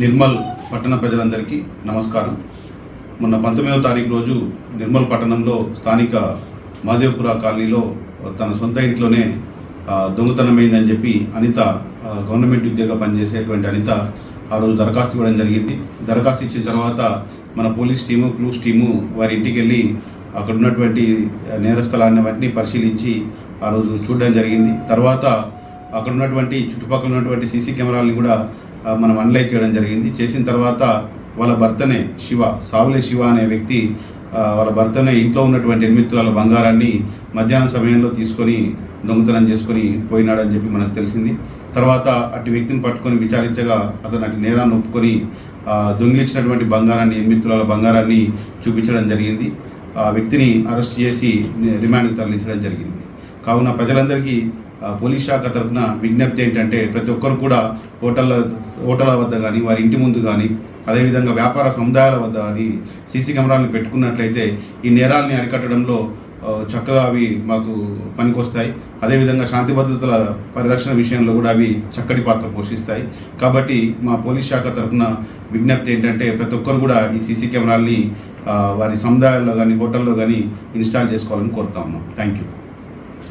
నిర్మల్ పట్టణ ప్రజలందరికీ నమస్కారం. మొన్న పంతొమ్మిదవ తారీఖు రోజు నిర్మల్ పట్టణంలో స్థానిక మాదేవపుర కాలనీలో తన సొంత ఇంట్లోనే దొంగతనమైందని చెప్పి అనిత గవర్నమెంట్ ఉద్యోగ పనిచేసేటువంటి అనిత ఆ రోజు దరఖాస్తు ఇవ్వడం జరిగింది. దరఖాస్తు ఇచ్చిన తర్వాత మన పోలీస్ టీము క్లూస్ టీము వారి ఇంటికి వెళ్ళి అక్కడ ఉన్నటువంటి నేరస్థలాన్ని వాటిని పరిశీలించి ఆ రోజు చూడడం జరిగింది. తర్వాత అక్కడ ఉన్నటువంటి చుట్టుపక్కల ఉన్నటువంటి సీసీ కెమెరాలని కూడా మనం అనలైజ్ చేయడం జరిగింది. చేసిన తర్వాత వాళ్ళ భర్తనే శివ సావులే శివ అనే వ్యక్తి వాళ్ళ భర్తనే ఇంట్లో ఉన్నటువంటి ఎనిమిది తులాల బంగారాన్ని మధ్యాహ్నం సమయంలో తీసుకొని దొంగతనం చేసుకొని పోయినాడని చెప్పి మనకు తెలిసింది. తర్వాత అటు వ్యక్తిని పట్టుకొని విచారించగా అతను అటు నేరాన్ని ఒప్పుకొని దొంగిలించినటువంటి బంగారాన్ని ఎనిమిది తులాల బంగారాన్ని చూపించడం జరిగింది. వ్యక్తిని అరెస్ట్ చేసి రిమాండ్కి తరలించడం జరిగింది. కావున ప్రజలందరికీ పోలీస్ శాఖ తరఫున విజ్ఞప్తి ఏంటంటే ప్రతి ఒక్కరు కూడా హోటళ్ళ హోటళ్ళ వద్ద కానీ వారి ఇంటి ముందు కానీ అదేవిధంగా వ్యాపార సముదాయాల వద్ద కానీ సీసీ కెమెరాలను పెట్టుకున్నట్లయితే ఈ నేరాలని అరికట్టడంలో చక్కగా అవి మాకు పనికొస్తాయి. అదేవిధంగా శాంతి భద్రతల పరిరక్షణ విషయంలో కూడా అవి చక్కటి పాత్ర పోషిస్తాయి. కాబట్టి మా పోలీస్ శాఖ తరఫున విజ్ఞప్తి ఏంటంటే ప్రతి ఒక్కరు కూడా ఈ సీసీ కెమెరాల్ని వారి సముదాయాల్లో కానీ హోటల్లో కానీ ఇన్స్టాల్ చేసుకోవాలని కోరుతా ఉన్నాం. Thank you